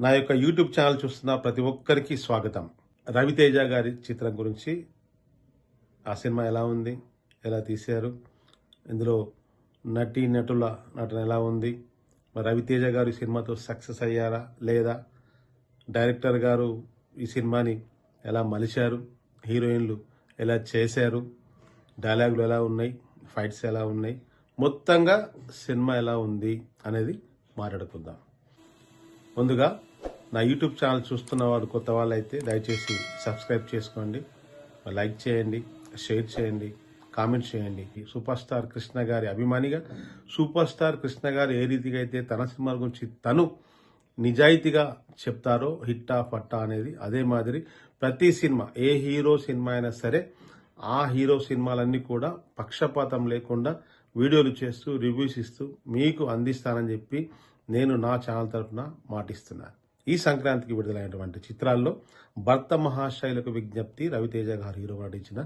నా యొక్క YouTube channel చూస్తున్న ప్రతి ఒక్కరికి స్వాగతం. రవితేజ గారి చిత్రం గురించి. ఆ సినిమా ఎలా ఉంది? ఎలా తీశారు? ఇందులో నటి నటుల నటన ఎలా ఉంది? మరి రవితేజ గారు ఈ సినిమాతో సక్సెస్ అయ్యారా? లేదా డైరెక్టర్ గారు ఈ సినిమాని ఎలా మలిచారు? హీరోయిన్లు ఎలా చేశారు? డైలాగులు ఎలా ఉన్నాయి? ఫైట్స్ ఎలా ఉన్నాయి? మొత్తంగా సినిమా ఎలా ఉంది అనేది మాట్లాడుకుందాం. ముందుగా నా యూట్యూబ్ ఛానల్ చూస్తున్న వారు కొత్త వాళ్ళు అయితే దయచేసి సబ్స్క్రైబ్ చేసుకోండి. లైక్ చేయండి షేర్ చేయండి కామెంట్ చేయండి. సూపర్ స్టార్ కృష్ణ గారి అభిమానిగా సూపర్ స్టార్ కృష్ణ గారు ఏ రీతిగా అయితే తన సినిమా గురించి తను నిజాయితీగా చెప్తారో హిట్టా ఫట్టా అనేది అదే మాదిరి ప్రతి సినిమా ఏ హీరో సినిమా అయినా సరే ఆ హీరో సినిమాలన్నీ కూడా పక్షపాతం లేకుండా వీడియోలు చేస్తూ రివ్యూస్ ఇస్తూ మీకు అందిస్తానని చెప్పి నేను నా ఛానల్ తరఫున మాటిస్తున్నాను ఈ సంక్రాంతికి విడుదలైనటువంటి చిత్రాల్లో భర్త మహాశైలకు విజ్ఞప్తి రవితేజ గారు హీరో నటించిన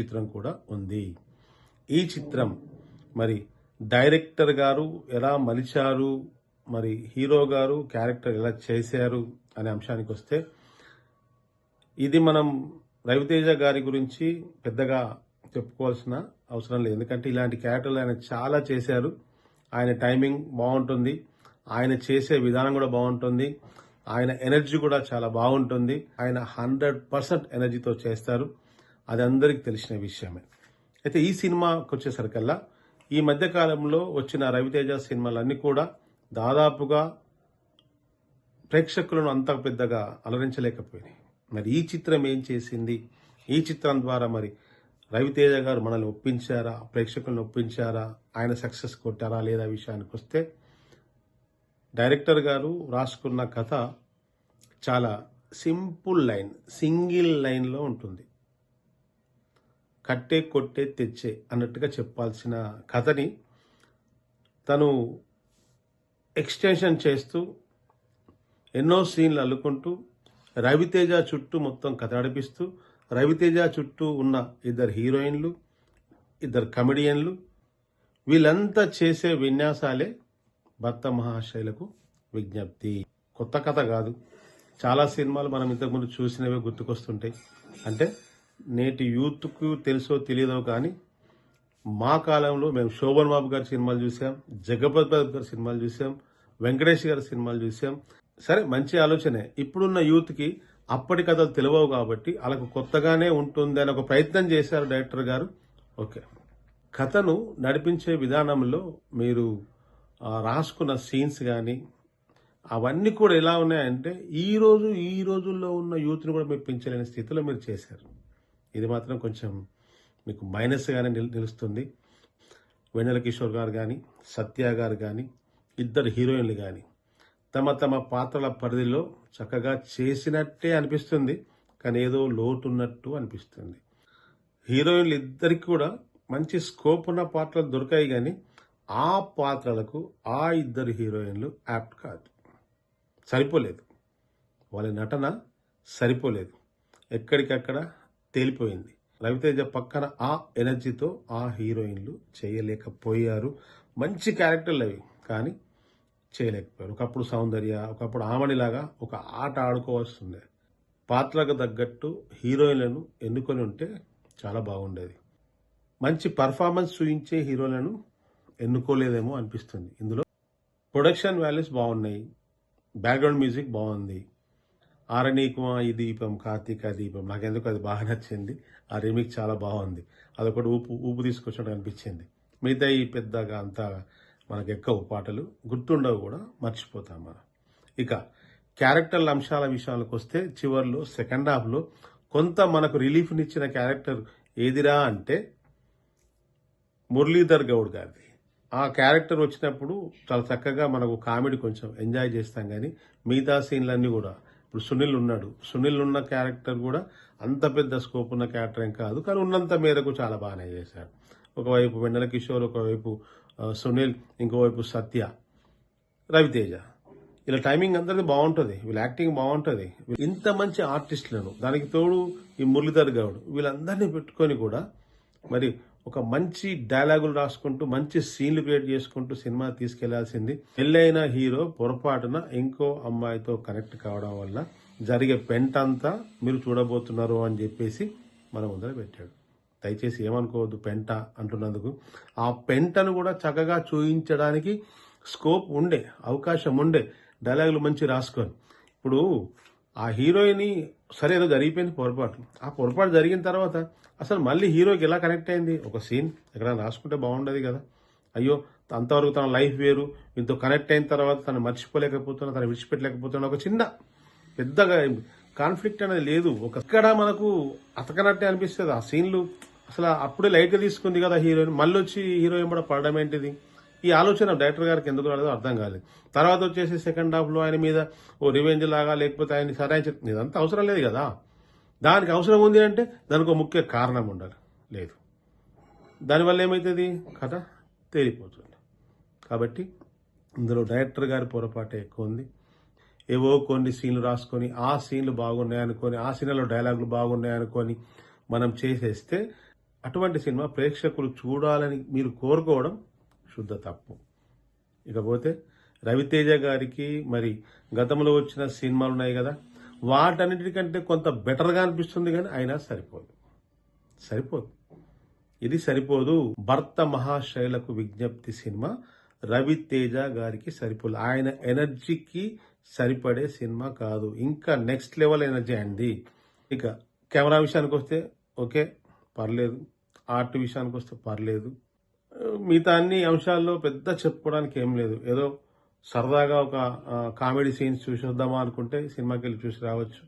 చిత్రం కూడా ఉంది. ఈ చిత్రం మరి డైరెక్టర్ గారు ఎలా మలిచారు మరి హీరో గారు క్యారెక్టర్ ఎలా చేశారు అనే అంశానికి వస్తే ఇది మనం రవితేజ గారి గురించి పెద్దగా చెప్పుకోవాల్సిన అవసరం లేదు. ఎందుకంటే ఇలాంటి క్యారెక్టర్లు ఆయన చాలా చేశారు. ఆయన టైమింగ్ బాగుంటుంది. ఆయన చేసే విధానం కూడా బాగుంటుంది. ఆయన ఎనర్జీ కూడా చాలా బాగుంటుంది. ఆయన హండ్రెడ్ పర్సెంట్ ఎనర్జీతో చేస్తారు. అది అందరికీ తెలిసిన విషయమే. అయితే ఈ సినిమాకి వచ్చేసరికల్లా ఈ మధ్య కాలంలో వచ్చిన రవితేజ సినిమాలన్నీ కూడా దాదాపుగా ప్రేక్షకులను అంత పెద్దగా అలరించలేకపోయినాయి. మరి ఈ చిత్రం ఏం చేసింది? ఈ చిత్రం ద్వారా మరి రవితేజ గారు మనల్ని ఒప్పించారా? ప్రేక్షకులను ఒప్పించారా? ఆయన సక్సెస్ కొట్టారా లేదా విషయానికి వస్తే డైరెక్టర్ గారు రాసుకున్న కథ చాలా సింపుల్ లైన్ సింగిల్ లైన్లో ఉంటుంది. కట్టే కొట్టే తెచ్చే అన్నట్టుగా చెప్పాల్సిన కథని తను ఎక్స్టెన్షన్ చేస్తూ ఎన్నో సీన్లు అల్లుకుంటూ రవితేజ చుట్టూ మొత్తం కథ నడిపిస్తూ రవితేజ చుట్టూ ఉన్న ఇద్దరు హీరోయిన్లు ఇద్దరు కమెడియన్లు వీళ్ళంతా చేసే విన్యాసాలే భర్త మహాశైలకు విజ్ఞప్తి. కొత్త కథ కాదు. చాలా సినిమాలు మనం ఇంతకుముందు చూసినవే గుర్తుకొస్తుంటాయి. అంటే నేటి యూత్కు తెలుసో తెలియదో కానీ మా కాలంలో మేము శోభన్ బాబు గారి సినిమాలు చూసాం జగపతి బాబు గారి సినిమాలు చూసాం వెంకటేష్ గారి సినిమాలు చూసాం. సరే మంచి ఆలోచనే. ఇప్పుడున్న యూత్కి అప్పటి కథలు తెలియవు కాబట్టి వాళ్ళకు కొత్తగానే ఉంటుంది అని ఒక ప్రయత్నం చేశారు డైరెక్టర్ గారు. ఓకే. కథను నడిపించే విధానంలో మీరు రాసుకున్న సీన్స్ కానీ అవన్నీ కూడా ఎలా ఉన్నాయంటే ఈ రోజు ఈ రోజుల్లో ఉన్న యూత్ని కూడా మీరు పెంచలేని స్థితిలో మీరు చేశారు. ఇది మాత్రం కొంచెం మీకు మైనస్గానే నిల్- నిలుస్తుంది. వెన్నెల కిషోర్ గారు కానీ సత్య గారు కానీ ఇద్దరు హీరోయిన్లు కానీ తమ తమ పాత్రల పరిధిలో చక్కగా చేసినట్టే అనిపిస్తుంది కానీ ఏదో లోటు ఉన్నట్టు అనిపిస్తుంది. హీరోయిన్లు ఇద్దరికి కూడా మంచి స్కోప్ ఉన్న పాత్రలు దొరికాయి కానీ ఆ పాత్రలకు ఆ ఇద్దరు హీరోయిన్లు యాప్ట్ కాదు. సరిపోలేదు. వాళ్ళ నటన సరిపోలేదు. ఎక్కడికక్కడ తేలిపోయింది. రవితేజ పక్కన ఆ ఎనర్జీతో ఆ హీరోయిన్లు చేయలేకపోయారు. మంచి క్యారెక్టర్లు అవి కానీ చేయలేకపోయారు. ఒకప్పుడు సౌందర్య ఒకప్పుడు ఆమణిలాగా ఒక ఆట ఆడుకోవాల్సిందే. పాత్రకు తగ్గట్టు హీరోయిన్లను ఎన్నుకొని ఉంటే చాలా బాగుండేది. మంచి పర్ఫార్మెన్స్ చూపించే హీరోలను ఎన్నుకోలేదేమో అనిపిస్తుంది. ఇందులో ప్రొడక్షన్ వాల్యూస్ బాగున్నాయి. బ్యాక్గ్రౌండ్ మ్యూజిక్ బాగుంది. ఆరణీకుమా ఈ దీపం కార్తీక దీపం నాకెందుకు అది బాగా నచ్చింది. ఆ రిమిక్ చాలా బాగుంది. అదొకటి ఊపు ఊపు తీసుకొచ్చినట్టు అనిపించింది. మిగతా ఈ పెద్దగా అంతా మనకు ఎక్కువ పాటలు. గుర్తుండవు కూడా మర్చిపోతాం మనం. ఇక క్యారెక్టర్ల అంశాల విషయాలకు వస్తే చివర్లో సెకండ్ హాఫ్లో కొంత మనకు రిలీఫ్నిచ్చిన క్యారెక్టర్ ఏదిరా అంటే మురళీధర్ గౌడ్ గారిది. ఆ క్యారెక్టర్ వచ్చినప్పుడు చాలా చక్కగా మనకు కామెడీ కొంచెం ఎంజాయ్ చేస్తాం కానీ మిగతా సీన్లన్నీ కూడా. ఇప్పుడు సునీల్ ఉన్నాడు. సునీల్ ఉన్న క్యారెక్టర్ కూడా అంత పెద్ద స్కోప్ ఉన్న క్యారెక్టర్ ఏం కాదు. కానీ ఉన్నంత మేరకు చాలా బాగానే చేశాడు. ఒకవైపు వెన్నెల కిషోర్ ఒకవైపు సునీల్ ఇంకోవైపు సత్య రవితేజ. ఇలా టైమింగ్ అందరిది బాగుంటుంది. వీళ్ళ యాక్టింగ్ బాగుంటుంది. ఇంత మంచి ఆర్టిస్టులను దానికి తోడు ఈ మురళీధర్ గౌడ్ వీళ్ళందరినీ పెట్టుకొని కూడా మరి ఒక మంచి డైలాగులు రాసుకుంటూ మంచి సీన్లు క్రియేట్ చేసుకుంటూ సినిమా తీసుకెళ్ళాల్సింది పెళ్ళైన హీరో పొరపాటున ఇంకో అమ్మాయితో కనెక్ట్ కావడం వల్ల జరిగే పెంట అంతా మీరు చూడబోతున్నారు అని చెప్పేసి మన ముందర పెట్టాడు. దయచేసి ఏమనుకోవద్దు పెంట అంటున్నందుకు. ఆ పెంటను కూడా చక్కగా చూపించడానికి స్కోప్ ఉండే అవకాశం ఉండే. డైలాగులు మంచి రాసుకొని. ఇప్పుడు ఆ హీరోయిన్ సరే ఏదో జరిగిపోయింది పొరపాటు. ఆ పొరపాటు జరిగిన తర్వాత అసలు మళ్ళీ హీరోకి ఎలా కనెక్ట్ అయింది? ఒక సీన్ ఎక్కడ రాసుకుంటే బాగుండదు కదా. అయ్యో అంతవరకు తన లైఫ్ వేరు. ఇంతో కనెక్ట్ అయిన తర్వాత తను మర్చిపోలేకపోతున్నా తను విడిచిపెట్టలేకపోతున్నా. ఒక చిన్న పెద్దగా కాన్ఫ్లిక్ట్ అనేది లేదు. ఒక ఇక్కడ మనకు అతకనట్టే అనిపిస్తుంది. ఆ సీన్లు అసలు అప్పుడే లైట్గా తీసుకుంది కదా హీరోయిన్. మళ్ళీ వచ్చి హీరోయిన్ కూడా పడడం ఏంటిది? ఈ ఆలోచన డైరెక్టర్ గారికి ఎందుకు రాలేదో అర్థం కాలేదు. తర్వాత వచ్చేసి సెకండ్ హాఫ్లో ఆయన మీద ఓ రివెంజ్ లాగా లేకపోతే ఆయన సరాయించ ఇదంతా అవసరం లేదు కదా. దానికి అవసరం ఉంది అంటే దానికి ఒక ముఖ్య కారణం ఉండాలి. లేదు. దానివల్ల ఏమవుతుంది కథ తేలిపోతుంది. కాబట్టి ఇందులో డైరెక్టర్ గారి పొరపాటే ఎక్కువ ఉంది. ఏవో కొన్ని సీన్లు రాసుకొని ఆ సీన్లు బాగున్నాయనుకొని ఆ సినిమాలో డైలాగులు బాగున్నాయి అనుకొని మనం చేసేస్తే అటువంటి సినిమా ప్రేక్షకులు చూడాలని మీరు కోరుకోవడం శుద్ధ తప్పు. ఇకపోతే రవితేజ గారికి మరి గతంలో వచ్చిన సినిమాలు ఉన్నాయి కదా వాటన్నిటికంటే కొంత బెటర్గా అనిపిస్తుంది కానీ అయినా సరిపోదు. సరిపోదు. ఇది సరిపోదు. భర్త మహాశైలకు విజ్ఞప్తి సినిమా రవితేజ గారికి సరిపోదు. ఆయన ఎనర్జీకి సరిపడే సినిమా కాదు. ఇంకా నెక్స్ట్ లెవెల్ ఎనర్జీ అండి. ఇక కెమెరా విషయానికి వస్తే ఓకే పర్లేదు. ఆర్ట్ విషయానికి వస్తే పర్లేదు. మిగతా అన్ని అంశాల్లో పెద్ద చెప్పుకోవడానికి ఏం లేదు. ఏదో సరదాగా ఒక కామెడీ సీన్స్ చూసేద్దామా అనుకుంటే సినిమాకి వెళ్ళి చూసి రావచ్చు.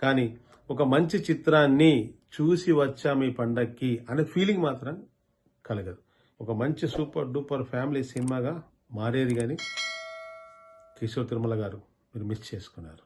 కానీ ఒక మంచి చిత్రాన్ని చూసి వచ్చాం ఈ పండక్కి అనే ఫీలింగ్ మాత్రం కలగదు. ఒక మంచి సూపర్ డూపర్ ఫ్యామిలీ సినిమాగా మారేది కానీ కిషోర్ తిరుమల గారు మీరు మిస్ చేసుకున్నారు.